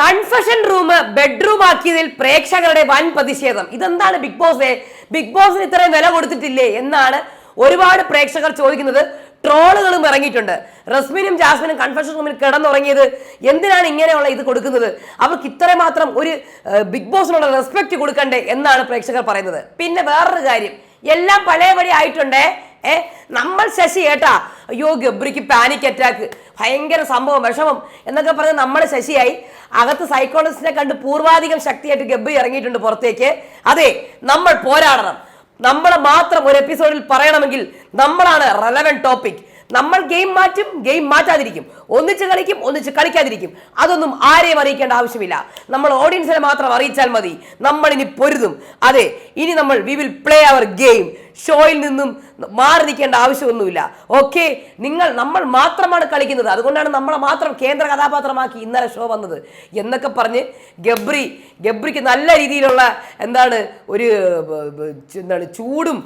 Confession room bedroom ആക്കിയതിൽ പ്രേക്ഷകരുടെ വൻ പ്രതിഷേധം. ഇതെന്താണ് ബിഗ് ബോസ് ബിഗ് ബോസിന് ഇത്രയും വില കൊടുത്തിട്ടില്ലേ എന്നാണ് ഒരുപാട് പ്രേക്ഷകർ ചോദിക്കുന്നത്. ട്രോളുകളും ഇറങ്ങിയിട്ടുണ്ട്. റസ്മിനും ജാസ്മിനും കൺഫഷൻ റൂമിൽ കിടന്നുറങ്ങിയത് എന്തിനാണ് ഇങ്ങനെയുള്ള ഇത് കൊടുക്കുന്നത്? അവർക്ക് ഇത്രമാത്രം ഒരു ബിഗ് ബോസിനുള്ള റെസ്പെക്ട് കൊടുക്കണ്ടേ എന്നാണ് പ്രേക്ഷകർ പറയുന്നത്. പിന്നെ വേറൊരു കാര്യം. എല്ലാം പഴയപടി ആയിട്ടുണ്ടേ. ഏ നമ്മൾ ശശി ഏട്ടാ അയ്യോ ഗബ്രിക്ക് പാനിക് അറ്റാക്ക് ഭയങ്കര സംഭവം വിഷമം എന്നൊക്കെ പറഞ്ഞ് നമ്മൾ ശശിയായി അകത്ത് സൈക്കോളജിസ്റ്റിനെ കണ്ട് പൂർവാധികം ശക്തിയായിട്ട് ഗബ്രി ഇറങ്ങിയിട്ടുണ്ട് പുറത്തേക്ക്. അതെ നമ്മൾ പോരാടണം. നമ്മൾ മാത്രം ഒരു എപ്പിസോഡിൽ പറയണമെങ്കിൽ നമ്മളാണ് റെലവെന്റ് ടോപ്പിക് നമ്മൾ ഗെയിം മാറ്റും ഗെയിം മാറ്റാതിരിക്കും. ഒന്നിച്ച് കളിക്കും ഒന്നിച്ച് കളിക്കാതിരിക്കും. അതൊന്നും ആരെയും അറിയിക്കേണ്ട ആവശ്യമില്ല. നമ്മൾ ഓഡിയൻസിനെ മാത്രം അറിയിച്ചാൽ മതി. നമ്മൾ ഇനി പൊരുതും. അതെ ഇനി നമ്മൾ we will play our game ഷോയിൽ നിന്നും മാറി നിൽക്കേണ്ട ആവശ്യമൊന്നുമില്ല. ഓക്കെ നിങ്ങൾ നമ്മൾ മാത്രമാണ് കളിക്കുന്നത്. അതുകൊണ്ടാണ് നമ്മളെ മാത്രം കേന്ദ്ര കഥാപാത്രമാക്കി ഇന്നലെ ഷോ വന്നത്. എന്നൊക്കെ പറഞ്ഞ് ഗബ്രി ഗബ്രിക്ക് നല്ല രീതിയിലുള്ള എന്താണ് ഒരു എന്താണ് ചൂടും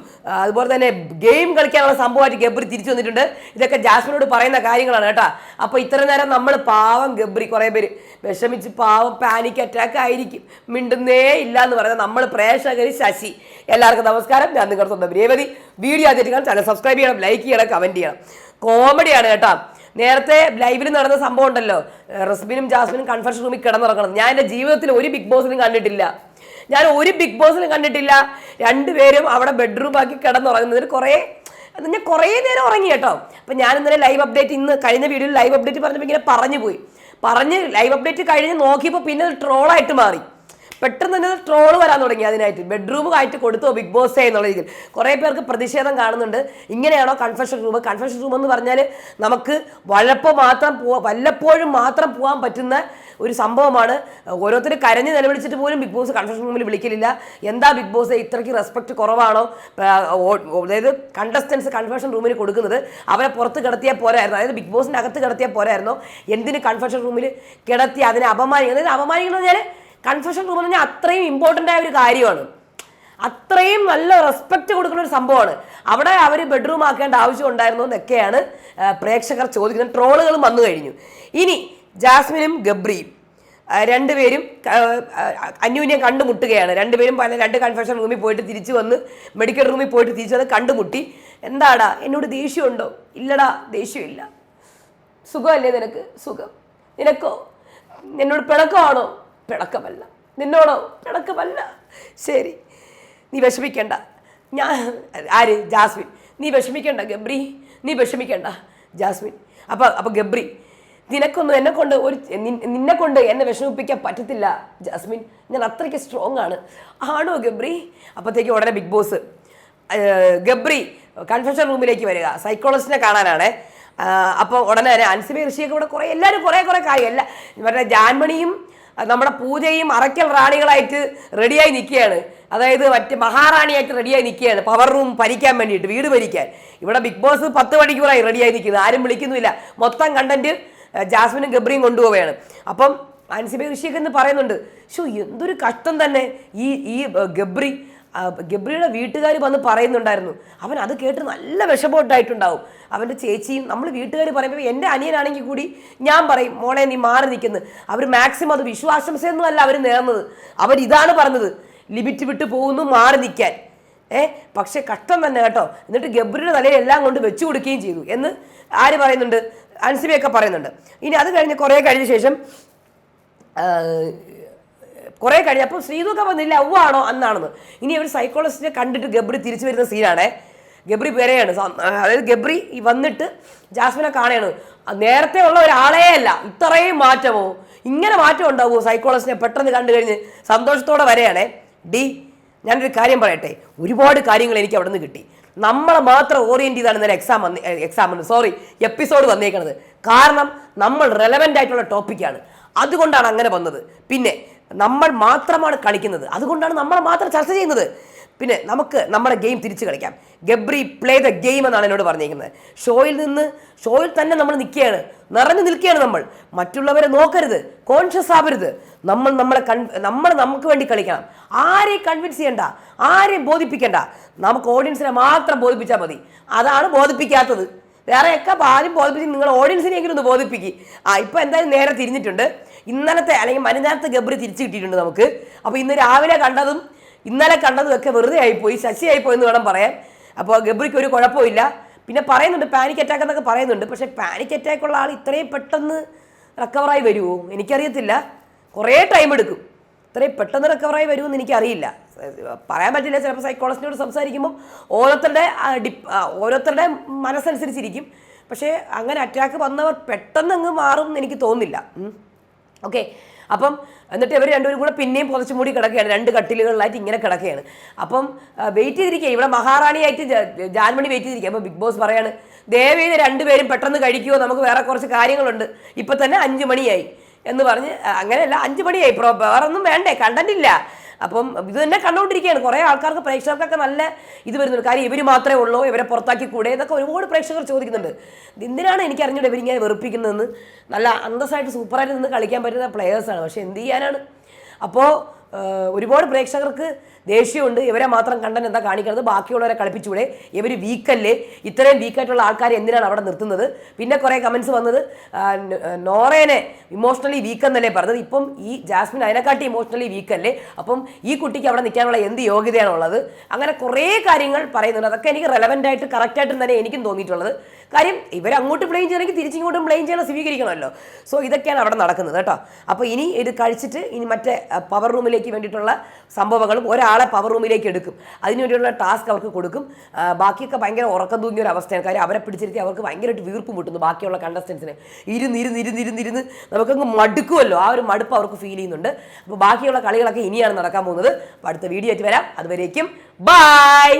അതുപോലെ തന്നെ ഗെയിം കളിക്കാനുള്ള സംഭവമായിട്ട് ഗബ്രി തിരിച്ചു വന്നിട്ടുണ്ട്. ഇതൊക്കെ ജാസ്മിനോട് പറയുന്ന കാര്യങ്ങളാണ് കേട്ടോ. അപ്പോൾ ഇത്ര നേരം നമ്മൾ പാവം ഗബ്രി കുറേ പേര് വിഷമിച്ച് പാവം പാനിക് അറ്റാക്ക് ആയിരിക്കും. മിണ്ടുന്നേ ഇല്ല എന്ന് പറയുന്നത് നമ്മൾ പ്രേക്ഷകർ ശശി. എല്ലാവർക്കും നമസ്കാരം. ഞാൻ നിങ്ങളുടെ സ്വന്തം രേവതി. വീഡിയോ ആദ്യമായിട്ട് കാണാൻ ചാനൽ സബ്സ്ക്രൈബ് ചെയ്യണം ലൈക്ക് ചെയ്യണം കമന്റ് ചെയ്യണം. കോമഡിയാണ് കേട്ടോ. നേരത്തെ ലൈവിൽ നടന്ന സംഭവം ഉണ്ടല്ലോ. റസ്ബിനും ജാസ്മിനും കൺഫർഷൻ റൂമിൽ കിടന്നുറങ്ങണം. ഞാൻ എന്റെ ജീവിതത്തിൽ ഒരു ബിഗ് ബോസിലും കണ്ടിട്ടില്ല. ഞാൻ ഒരു ബിഗ് ബോസിലും കണ്ടിട്ടില്ല. രണ്ടുപേരും അവിടെ ബെഡ്റൂമാക്കി കിടന്നുറങ്ങുന്നതിന് കുറേ ഞാൻ കുറേ നേരം ഉറങ്ങി കേട്ടോ. അപ്പം ഞാൻ ഇന്നലെ ലൈവ് അപ്ഡേറ്റ് ഇന്ന് കഴിഞ്ഞ വീഡിയോയിൽ ലൈവ് അപ്ഡേറ്റ് പറഞ്ഞപ്പോൾ ഇങ്ങനെ പറഞ്ഞു പോയി പറഞ്ഞ് ലൈവ് അപ്ഡേറ്റ് കഴിഞ്ഞ് നോക്കിയപ്പോൾ പിന്നെ ട്രോളായിട്ട് മാറി. പെട്ടെന്ന് തന്നെ ട്രോൾ വരാൻ തുടങ്ങി അതിനായിട്ട്. ബെഡ്റൂം ആയിട്ട് കൊടുത്തു ബിഗ് ബോസ് എന്നുള്ള രീതിയിൽ. കുറേ പേർക്ക് പ്രതിഷേധം കാണുന്നുണ്ട്. ഇങ്ങനെയാണോ കൺഫെഷൻ റൂം കൺഫെഷൻ റൂം എന്ന് പറഞ്ഞാൽ നമുക്ക് വല്ലപ്പോൾ മാത്രം പോവാ വല്ലപ്പോഴും മാത്രം പോകാൻ പറ്റുന്ന ഒരു സംഭവമാണ്. ഓരോരുത്തർ കരഞ്ഞ് നിലവിളിച്ചിട്ട് പോലും ബിഗ് ബോസ് കൺഫെഷൻ റൂമിൽ വിളിക്കലില്ല. എന്താ ബിഗ് ബോസ് ഇത്രയ്ക്ക് റെസ്പെക്ട് കുറവാണോ? അതായത് കണ്ടസ്റ്റൻസ് കൺഫെഷൻ റൂമിന് കൊടുക്കുന്നത് അവരെ പുറത്ത് കിടത്തിയാൽ പോരായിരുന്നു. അതായത് ബിഗ് ബോസിന്റെ അകത്ത് കിടത്തിയാൽ പോരായിരുന്നോ. എന്തിന് കൺഫെഷൻ റൂമിൽ കിടത്തി അതിനെ അപമാനിക്കുന്നത്? അതായത് അപമാനിക്കുന്നത് പറഞ്ഞാൽ കൺഫെഷൻ റൂം എന്ന് പറഞ്ഞാൽ അത്രയും ഇമ്പോർട്ടന്റ് ആയ ഒരു കാര്യമാണ്. അത്രയും നല്ല റെസ്പെക്റ്റ് കൊടുക്കുന്ന ഒരു സംഭവമാണ്. അവിടെ അവർ ബെഡ്റൂം ആക്കേണ്ട ആവശ്യം ഉണ്ടായിരുന്നു എന്നൊക്കെയാണ് പ്രേക്ഷകർ ചോദിക്കുന്നത്. ട്രോളുകളും വന്നു കഴിഞ്ഞു. ഇനി ജാസ്മിനും ഗബ്രിയും രണ്ടുപേരും അന്യോന്യം കണ്ടുമുട്ടുകയാണ്. രണ്ടുപേരും പല രണ്ട് കൺഫെഷൻ റൂമിൽ പോയിട്ട് തിരിച്ചു വന്ന് മെഡിക്കൽ റൂമിൽ പോയിട്ട് തിരിച്ചു വന്ന് കണ്ടുമുട്ടി. എന്താടാ എന്നോട് ദേഷ്യമുണ്ടോ? ഇല്ലടാ ദേഷ്യമില്ല. സുഖമല്ലേ നിനക്ക്? സുഖം. നിനക്കോ? എന്നോട് പിണക്കമാണോ? പിണക്കമല്ല. നിന്നോടോ? പിണക്കമല്ല. ശരി. നീ വിഷമിക്കണ്ട. ഞാൻ ആര്? ജാസ്മിൻ. നീ വിഷമിക്കണ്ട ഗബ്രി. നീ വിഷമിക്കണ്ട ജാസ്മിൻ. അപ്പം അപ്പം ഗബ്രി നിനക്കൊന്നും എന്നെ കൊണ്ട് ഒരു നിന്നെ കൊണ്ട് എന്നെ വിഷമിപ്പിക്കാൻ പറ്റത്തില്ല ജാസ്മിൻ. ഞാൻ അത്രയ്ക്ക് സ്ട്രോങ് ആണ്. ആണോ ഗബ്രി? അപ്പോഴത്തേക്ക് ഉടനെ ബിഗ് ബോസ്. ഗബ്രി കൺഫെഷൻ റൂമിലേക്ക് വരിക. സൈക്കോളജിസ്റ്റിനെ കാണാനാണേ. അപ്പോൾ ഉടനെ തന്നെ അൻസിബി ഋഷിയൊക്കെ ഇവിടെ കുറേ എല്ലാവരും കുറേ കുറേ കാര്യം എല്ലാ മറ്റേ ജാൻമണിയും നമ്മുടെ പൂജയും അറയ്ക്കൽ റാണികളായിട്ട് റെഡിയായി നിൽക്കുകയാണ്. അതായത് മറ്റ് മഹാറാണിയായിട്ട് റെഡിയായി നിൽക്കുകയാണ്. പവർ റൂം ഭരിക്കാൻ വേണ്ടിയിട്ട് വീട് ഭരിക്കാൻ. ഇവിടെ ബിഗ് ബോസ് പത്ത് മണിക്കൂറായി റെഡിയായി നിൽക്കുന്നത് ആരും വിളിക്കുന്നില്ല മൊത്തം കണ്ടന്റ് ജാസ്മിനും ഗബ്രിയും കൊണ്ടുപോവുകയാണ്. അപ്പം അൻസിബി ഋഷിയൊക്കെ എന്ന് പറയുന്നുണ്ട് ഷോ എന്തൊരു കഷ്ടം തന്നെ. ഈ ഈ ഗബ്രി ഗബ്രിയുടെ വീട്ടുകാർ വന്ന് പറയുന്നുണ്ടായിരുന്നു. അവൻ അത് കേട്ട് നല്ല വിഷമോട്ടായിട്ടുണ്ടാവും അവന്റെ ചേച്ചിയും നമ്മൾ വീട്ടുകാർ പറയുമ്പോൾ എന്റെ അനിയനാണെങ്കിൽ കൂടി ഞാൻ പറയും മോളെ നീ മാറി നിൽക്കുന്നത് അവർ മാക്സിമം അത് വിശ്വാസംസയൊന്നും അല്ല അവർ നേർന്നത് അവരിതാണ് പറഞ്ഞത് ലിമിറ്റ് വിട്ട് പോകുന്നു മാറി നിൽക്കാൻ. ഏ പക്ഷെ കഷ്ടം തന്നെ കേട്ടോ. എന്നിട്ട് ഗബ്രിയുടെ തലയിൽ എല്ലാം കൊണ്ട് വെച്ചു കൊടുക്കുകയും ചെയ്തു എന്ന് ആര് പറയുന്നുണ്ട്? അൻസിബിയൊക്കെ പറയുന്നുണ്ട്. ഇനി അത് കഴിഞ്ഞ് കുറേ കഴിഞ്ഞ ശേഷം കുറെ കഴിഞ്ഞപ്പോൾ ശ്രീതൊക്കെ വന്നില്ല ഔവാണോ അന്നാണെന്ന്. ഇനി ഒരു സൈക്കോളജിസ്റ്റിനെ കണ്ടിട്ട് ഗബ്രി തിരിച്ചു വരുന്ന സീനാണേ ഗബ്രി വരെയാണ് അതായത് ഗബ്രി വന്നിട്ട് ജാസ്മിനെ കാണുകയാണ്. നേരത്തെ ഉള്ള ഒരാളേ അല്ല. ഇത്രയും മാറ്റമോ ഇങ്ങനെ മാറ്റം ഉണ്ടാവുമോ? സൈക്കോളജിനെ പെട്ടെന്ന് കണ്ടു കഴിഞ്ഞ് സന്തോഷത്തോടെ വരെയാണേ ഡി ഞാനൊരു കാര്യം പറയട്ടെ. ഒരുപാട് കാര്യങ്ങൾ എനിക്ക് അവിടെ നിന്ന് കിട്ടി. നമ്മളെ മാത്രം ഓറിയന്റ് ചെയ്താണ് ഇന്നലെ എക്സാം വന്ന് എക്സാം സോറി എപ്പിസോഡ് വന്നേക്കുന്നത് കാരണം നമ്മൾ റെലവെന്റ് ആയിട്ടുള്ള ടോപ്പിക്കാണ് അതുകൊണ്ടാണ് അങ്ങനെ വന്നത്. പിന്നെ നമ്മൾ മാത്രമാണ് കളിക്കുന്നത്. അതുകൊണ്ടാണ് നമ്മൾ മാത്രം ചർച്ച ചെയ്യുന്നത്. പിന്നെ നമുക്ക് നമ്മുടെ ഗെയിം തിരിച്ചു കളിക്കാം. ഗബ്രി പ്ലേ ദ ഗെയിം എന്നാണ് എന്നോട് പറഞ്ഞിരിക്കുന്നത്. ഷോയിൽ നിന്ന് ഷോയിൽ തന്നെ നമ്മൾ നിൽക്കുകയാണ്. നിറഞ്ഞു നിൽക്കുകയാണ് നമ്മൾ. മറ്റുള്ളവരെ നോക്കരുത് കോൺഷ്യസ് ആവരുത്. നമ്മൾ നമ്മളെ കൺ നമ്മൾ നമുക്ക് വേണ്ടി കളിക്കണം. ആരെയും കൺവിൻസ് ചെയ്യണ്ട ആരെയും ബോധിപ്പിക്കണ്ട. നമുക്ക് ഓഡിയൻസിനെ മാത്രം ബോധിപ്പിച്ചാൽ മതി. അതാണ് ബോധിപ്പിക്കാത്തത്. വേറെയൊക്കെ ആരും ബോധിപ്പിച്ച് നിങ്ങൾ ഓഡിയൻസിനെങ്കിലും ഒന്ന് ബോധിപ്പിക്കുക ആ ഇപ്പം എന്തായാലും നേരെ തിരിഞ്ഞിട്ടുണ്ട്. ഇന്നലത്തെ അല്ലെങ്കിൽ മനുനാഥത്തെ ഗബ്രി തിരിച്ചു കിട്ടിയിട്ടുണ്ട് നമുക്ക്. അപ്പോൾ ഇന്ന് രാവിലെ കണ്ടതും ഇന്നലെ കണ്ടതൊക്കെ വെറുതെ ആയിപ്പോയി ശശി ആയിപ്പോയി എന്ന് വേണം പറയാൻ. അപ്പോൾ ഗബ്രിക്ക് ഒരു കുഴപ്പമില്ല. പിന്നെ പറയുന്നുണ്ട് പാനിക് അറ്റാക്ക് എന്നൊക്കെ പറയുന്നുണ്ട്. പക്ഷേ പാനിക് അറ്റാക്ക് ഉള്ള ആൾ ഇത്രയും പെട്ടെന്ന് റിക്കവറായി വരുമോ എനിക്കറിയത്തില്ല. കുറേ ടൈം എടുക്കും. ഇത്രയും പെട്ടെന്ന് റിക്കവറായി വരുമെന്ന് എനിക്കറിയില്ല. പറയാൻ പറ്റില്ല ചിലപ്പോൾ സൈക്കോളജിനോട് സംസാരിക്കുമ്പോൾ ഓരോരുത്തരുടെ ഓരോരുത്തരുടെ മനസ്സനുസരിച്ചിരിക്കും. പക്ഷേ അങ്ങനെ അറ്റാക്ക് വന്നവർ പെട്ടെന്ന് അങ്ങ് മാറും എന്ന് എനിക്ക് തോന്നുന്നില്ല. ഓക്കെ അപ്പം എന്നിട്ട് ഇവർ രണ്ടുപേരും കൂടെ പിന്നെയും പുതച്ചു മൂടി കിടക്കുകയാണ്. രണ്ട് കട്ടിലുകളിലായിട്ട് ഇങ്ങനെ കിടക്കുകയാണ്. അപ്പം വെയിറ്റ് ചെയ്തിരിക്കുക ഇവിടെ മഹാറാണിയായിട്ട് ജാൻമണി വെയിറ്റ് ചെയ്തിരിക്കുക അപ്പോൾ ബിഗ് ബോസ് പറയാണ് ദയവേത് രണ്ടുപേരും പെട്ടെന്ന് കഴിക്കുമോ നമുക്ക് വേറെ കുറച്ച് കാര്യങ്ങളുണ്ട്. ഇപ്പം തന്നെ അഞ്ച് മണിയായി. എന്ന് പറഞ്ഞ് അങ്ങനെയല്ല അഞ്ച് മണിയായി. പ്രോ വേറെ ഒന്നും വേണ്ടേ. കണ്ടന്റ് ഇല്ല. അപ്പം ഇത് തന്നെ കണ്ടുകൊണ്ടിരിക്കുകയാണ് കുറേ ആൾക്കാർക്ക് പ്രേക്ഷകർക്കൊക്കെ നല്ല ഇത് വരുന്നുണ്ട്. കാര്യം ഇവർ മാത്രമേ ഉള്ളൂ ഇവരെ പുറത്താക്കി കൂടെ എന്നൊക്കെ ഒരുപാട് പ്രേക്ഷകർ ചോദിക്കുന്നുണ്ട്. എന്തിനാണ് എനിക്ക് അറിഞ്ഞൂടെ ഇവരിങ്ങനെ വെറുപ്പിക്കുന്നതെന്ന്? നല്ല അന്തസ്സായിട്ട് സൂപ്പറായിട്ട് നിന്ന് കളിക്കാൻ പറ്റുന്ന പ്ലെയേഴ്സാണ് പക്ഷെ എന്ത് ചെയ്യാനാണ്? അപ്പോൾ ഒരുപാട് പ്രേക്ഷകർക്ക് ദേഷ്യമുണ്ട്. ഇവരെ മാത്രം കണ്ടൻ എന്താ കാണിക്കുന്നത് ബാക്കിയുള്ളവരെ കളിപ്പിച്ചൂടെ ഇവർ വീക്കല്ലേ? ഇത്രയും വീക്കായിട്ടുള്ള ആൾക്കാർ എന്തിനാണ് അവിടെ നിർത്തുന്നത്? പിന്നെ കുറേ കമൻസ് വന്നത് നോറേനെ ഇമോഷണലി വീക്ക് എന്നല്ലേ പറഞ്ഞത്? ഇപ്പം ഈ ജാസ്മിൻ അതിനെക്കാട്ടി ഇമോഷണലി വീക്കല്ലേ അപ്പം ഈ കുട്ടിക്ക് അവിടെ നിൽക്കാനുള്ള എന്ത് യോഗ്യതയാണുള്ളത്? അങ്ങനെ കുറേ കാര്യങ്ങൾ പറയുന്നുണ്ട്. അതൊക്കെ എനിക്ക് റെലവന്റ് ആയിട്ട് കറക്റ്റായിട്ടും തന്നെ എനിക്കും തോന്നിയിട്ടുള്ളത്. കാര്യം ഇവരങ്ങോട്ട് ബ്ലെയിം ചെയ്യണമെങ്കിൽ തിരിച്ചിങ്ങോട്ടും ബ്ലെയിം ചെയ്യണം സ്വീകരിക്കണമല്ലോ. സോ ഇതൊക്കെയാണ് അവിടെ നടക്കുന്നത് കേട്ടോ. അപ്പോൾ ഇനി ഇത് കഴിച്ചിട്ട് ഇനി മറ്റേ പവർ റൂമിലേക്ക് വേണ്ടിയിട്ടുള്ള സംഭവങ്ങളും ഒരാളെ പവർ റൂമിലേക്ക് എടുക്കും. അതിനുവേണ്ടിയുള്ള ടാസ്ക് അവർക്ക് കൊടുക്കും. ബാക്കിയൊക്കെ ഭയങ്കര ഉറക്കം തൂങ്ങിയ ഒരു അവസ്ഥയാണ്. കാര്യം അവരെ പിടിച്ചിരുത്തി അവർക്ക് ഭയങ്കരമായിട്ട് വീർപ്പ് മുട്ടുന്നു ബാക്കിയുള്ള കണ്ടസ്റ്റൻസിന് ഇരുന്ന് ഇരുന്ന് ഇരുന്ന് ഇരുന്ന് ഇരുന്ന് നമുക്കങ്ങ് മടുക്കുമല്ലോ. ആ ഒരു മടുപ്പ് അവർക്ക് ഫീൽ ചെയ്യുന്നുണ്ട്. അപ്പോൾ ബാക്കിയുള്ള കളികളൊക്കെ ഇനിയാണ് നടക്കാൻ പോകുന്നത്. അപ്പോൾ അടുത്ത വീഡിയോ ആയിട്ട് വരാം. അതുവരേക്കും ബൈ